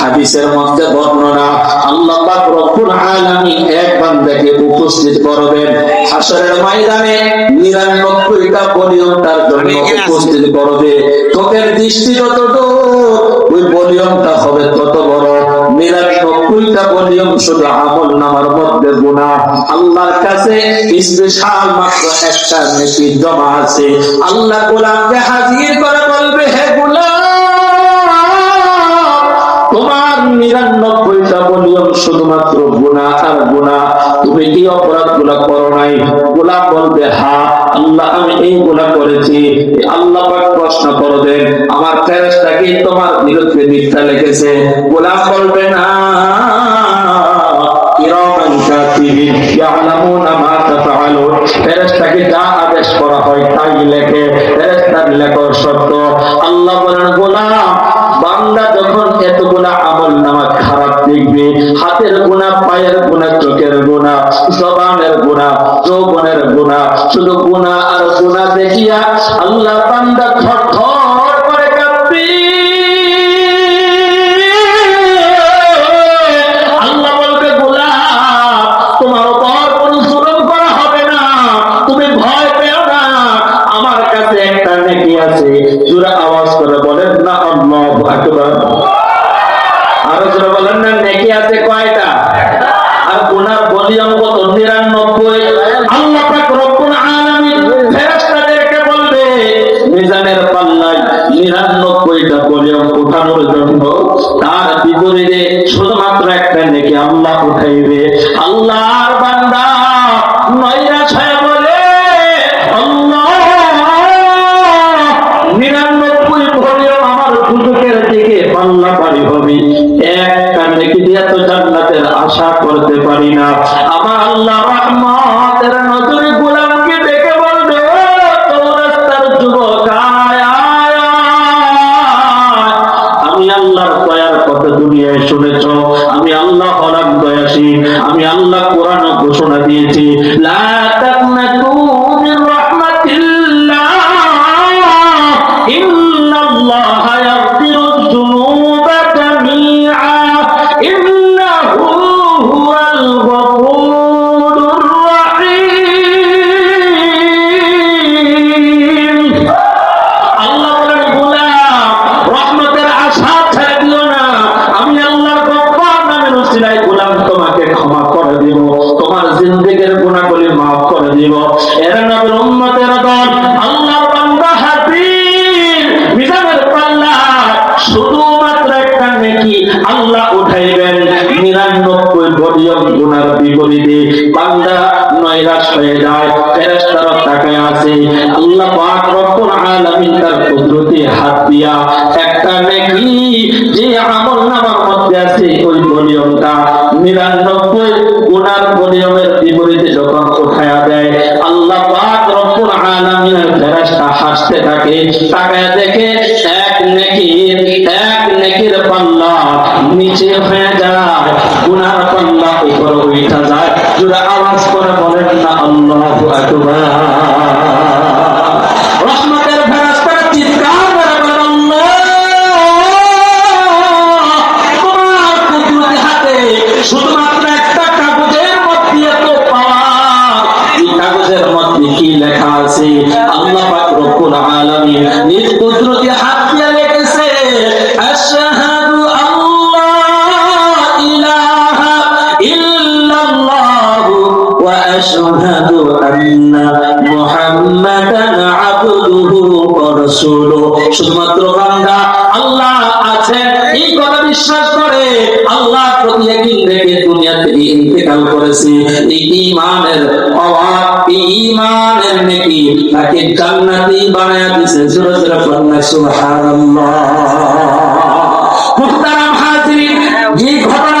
হাদিসের মধ্যে বর্ণনা আল্লাহ পাক রব্বুল আলামিন এক বান্দাকে উপস্থিত করবেন। হাসরের ময়দানে 99টা বলিয়ম তার জন্য উপস্থিত করবে। চোখের দৃষ্টি যতটুকু ওই বলিয়মটা হবে তত বড়। নিরানব্বইটা কাছে আল্লাহ গোলামকে হাজির করে বলবে, হে গোলাম নিরানব্বইটা বলিয়ম শুধুমাত্র গুণা আর গুণা। তুমি কি অপরাধগুলা করো নাই। গোলাম বলবে, হা, আল্লাহ, আমি এই গুণা করেছি। আল্লাহ প্রশ্ন করবেন আমার ফেরেশতা কি তোমার বিরুদ্ধে মিথ্যা বলবে, না। যা আদেশ করা হয় সত্য। আল্লাহ বলেন, গোলাম, বান্দা যখন এতগুলা আমল নামা খারাপ দেখবে, হাতের গুণা পায়ের গুণা চোখের গুণা জবানের গুণা যৌবনের গোনা শুধু গুণা আর গুণা দেখিয়া আল্লাহ বান্দা গুনার নিরানব্বই কত 99 আল্লাহ পাক রব্বুল আলামিন ফেরেশতাদেরকে বলবে, মিজানের 99টা ভলিউম উঠানোর জন্য তার বিপরীতে শুধুমাত্র একটা নেকি আল্লাহ উঠাইবে। আল্লাহ রহমতের দেখে বলবে, "ও চৌরাস্তার যুবক। আমি আল্লাহর দয়ার কথা দুনিয়ায় শুনেছ আমি আল্লাহ হলাম দয়াসী আমি আল্লাহ কোরআন ঘোষণা দিয়েছি লা নৈরাশ হয়ে যায়, ফেরেশতারা তাকায় আছে। আল্লাহ পাক রব্বুল আলামিন তার কুদরতি হাত দিয়া একটা নেকি যে আমল নামার মধ্যে আছে, ওই ভলিউমটা নিরানব্বই গুনার ভলিউমের বিপরীতে যখন উঠায়া দেয়, আল্লাহ পাক রব্বুল আলামিনের ফেরেশতা হাসতে থাকে, তাকায় দেখে এক নেকির এক নেকির পাল্লা নিচে হয়ে যায়, গুনার পাল্লা উপরে উঠা যায়। কুদরতি হাত দিয়ে লিখেছে, আশহাদু আল্লাহ ইলাহা ইল্লাল্লাহু ওয়া আশহাদু আন্না মুহাম্মাদান আবদুহু ওয়া রাসূলুহু। শুধুমাত্র বান্দা আল্লাহ আছেন, এই কথা বিশ্বাস করে আল্লাহ প্রতি একদিন রেখে দুনিয়া থেকে ইন্তেকাল করেছে। এই ইমানের অভাব তাকে জান্নাতি বানায় দিয়েছে জোরে জোরে বলনা সুবহানাল্লাহ। মুহতারাম হাজিরিন যে ঘটনা